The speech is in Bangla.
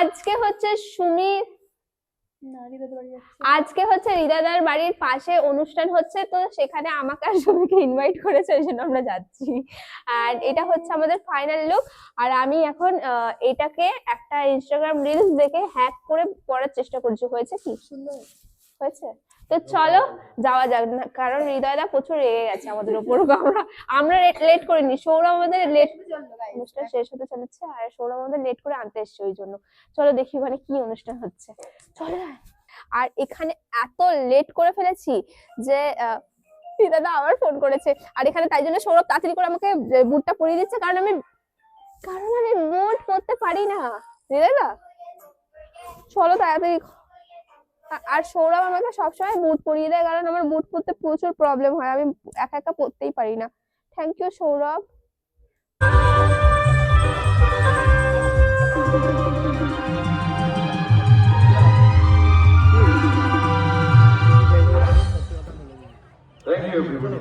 আজকে হচ্ছে সুমি আজকে হচ্ছে রিদাদার বাড়ির পাশে অনুষ্ঠান হচ্ছে তো সেখানে আমাকে আর সুমিকে ইনভাইট করেছে ওই জন্য আমরা যাচ্ছি। আর এটা হচ্ছে আমাদের ফাইনাল লুক আর আমি এখন এটাকে একটা ইনস্টাগ্রাম রিলস দেখে হ্যাক করে পড়ার চেষ্টা করছি। হয়েছে কি? সুন্দর। হয়েছে? তো চলো, যাওয়া যাক। কারণ হৃদয়দা প্রচুর রেগে গেছে আমাদের উপর। আমরা আমরা লেট করিনি। সৌরভ আমাদের লেট অনুষ্ঠান শেষ হতে চলেছে আর সৌরভ আমাদের লেট করে আনতে এসছে ওই জন্য। চলো দেখি মানে কি অনুষ্ঠান হচ্ছে। চলো। আর এখানে এত লেট করে ফেলেছি যে দাদা আবার ফোন করেছে। আর এখানে তাই জন্য সৌরভ তাড়াতাড়ি করে আমাকে বুটটা পরিয়ে দিচ্ছে, কারণ আমি কারণ আমি বুট পরতে পারি না। দাদা চলো তাড়াতাড়ি আর সৌরভ আমাকে সবসময় বুট পরিয়ে দেয় কারণ আমার বুট পরতে প্রচুর প্রবলেম হয় আমি একা একা পরতেই পারি না thank you Sourav Thank you, everybody.